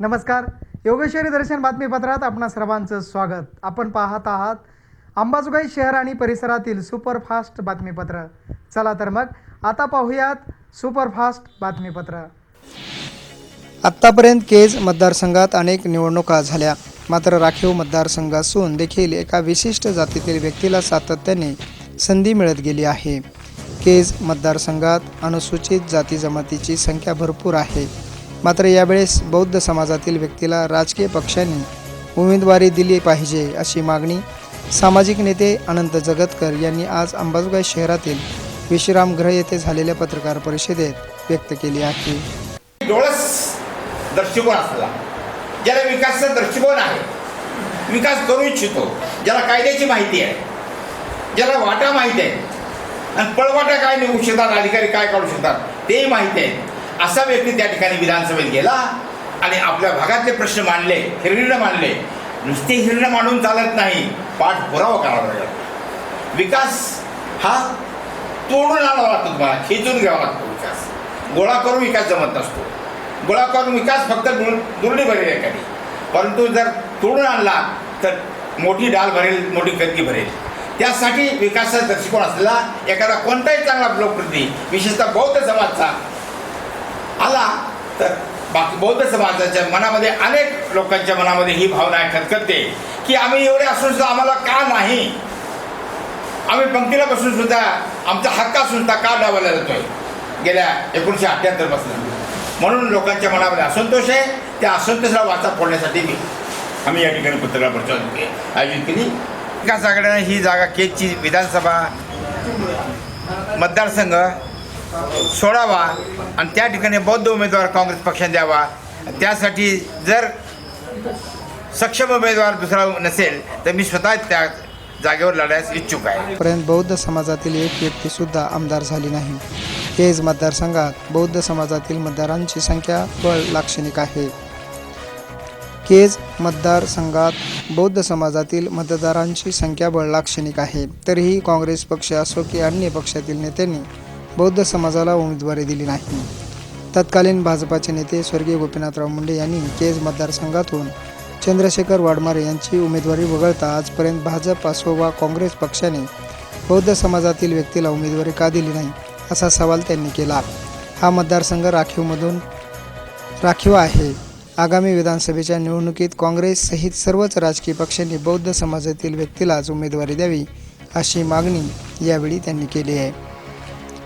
नमस्कार. योगेश्वरी दर्शन बातमीपत्रात आपणा सर्वांचं स्वागत. आपण पाहत आहात अंबाजोगाई शहर आणि परिसरातील सुपरफास्ट बातमीपत्र. चला तर मग आता पाहूयात सुपरफास्ट बातमीपत्र. आत्तापर्यंत केज मतदारसंघात अनेक निवडणुका झाल्या. मात्र राखीव मतदारसंघ असून देखील एका विशिष्ट जातीतील व्यक्तीला सातत्याने संधी मिळत गेली आहे. केज मतदारसंघात अनुसूचित जाती जमातीची संख्या भरपूर आहे. मात्र यावेळेस बौद्ध समाजातील व्यक्तीला राजकीय पक्षांनी उमेदवारी दिली पाहिजे अशी मागणी सामाजिक नेते अनंत जगतकर यांनी आज अंबाजोगाई शहरातील विश्रामगृह येथे झालेल्या पत्रकार परिषदेत व्यक्त केली आहे. डोळस दृष्टिकोन असला ज्याला विकासाचा दृष्टिकोन आहे विकास करू इच्छितो ज्याला कायद्याची माहिती आहे ज्याला वाटा माहिती आहे आणि पळवाटा काय निघू शकतात अधिकारी काय काढू शकतात तेही माहिती आहे. असा व्यक्ती त्या ठिकाणी विधानसभेत गेला आणि आपल्या भागातले प्रश्न मांडले हिरणं मांडले. नुसते हिरणं मांडून चालत नाही पाठपुरावा करावा लागेल. विकास हा तोडून आणावा लागतो तुम्हाला खेचून घ्यावा लागतो विकास. गोळा करून विकास जमत नसतो. गोळा करून विकास फक्त दुर्णी भरेल एखादी परंतु जर तोडून आणला तर मोठी डाल भरेल मोठी गदगी भरेल. त्यासाठी विकासाचा दृष्टिकोन असलेला एखादा कोणताही चांगला लोकप्रती विशेषतः बौद्ध समाजचा तर बाकी बौद्ध समाजाच्या मनामध्ये अनेक लोकांच्या मनामध्ये ही भावना खतखतते की आम्ही एवढे असून सुद्धा आम्हाला का नाही? आम्ही पंक्तीला बसून सुद्धा आमचा हक्क असून सुद्धा का डावला जातोय? गेल्या एकोणीसशे अठ्ठ्याहत्तरपासून. म्हणून लोकांच्या मनामध्ये असंतोष आहे. त्या असंतोषाला वाचा फोडण्यासाठी मी आम्ही या ठिकाणी पत्रकार परिषद आयोजित केली. विकास आघाडीने ही जागा केजची विधानसभा मतदारसंघ सोडावा आणि त्या ठिकाणी बौद्ध उमेदवार काँग्रेस पक्षाने द्यावा. त्यासाठी जर सक्षम उमेदवार दुसरा नसेल तर मी स्वतः त्या जागेवर लढायस इच्छुक आहे. पर्यंत बौद्ध समाजातील एक व्यक्तीसुद्धा आमदार झाली नाही. केज मतदारसंघात बौद्ध समाजातील मतदारांची संख्या बळ लाक्षणिक आहे. केज मतदारसंघात बौद्ध समाजातील मतदारांची संख्या बळ लाक्षणिक आहे. तरीही काँग्रेस पक्ष असो की अन्य पक्षातील नेत्यांनी बौद्ध समाजाला उमेदवारी दिली नाही. तत्कालीन भाजपाचे नेते स्वर्गीय गोपीनाथराव मुंडे यांनी केज मतदारसंघातून चंद्रशेखर वाडमारे यांची उमेदवारी वगळता आजपर्यंत भाजप असो वा काँग्रेस पक्षाने बौद्ध समाजातील व्यक्तीला उमेदवारी का दिली नाही असा सवाल त्यांनी केला. हा मतदारसंघ राखीवमधून राखीव आहे. आगामी विधानसभेच्या निवडणुकीत काँग्रेससहित सर्वच राजकीय पक्षांनी बौद्ध समाजातील व्यक्तीलाच उमेदवारी द्यावी अशी मागणी यावेळी त्यांनी केली आहे.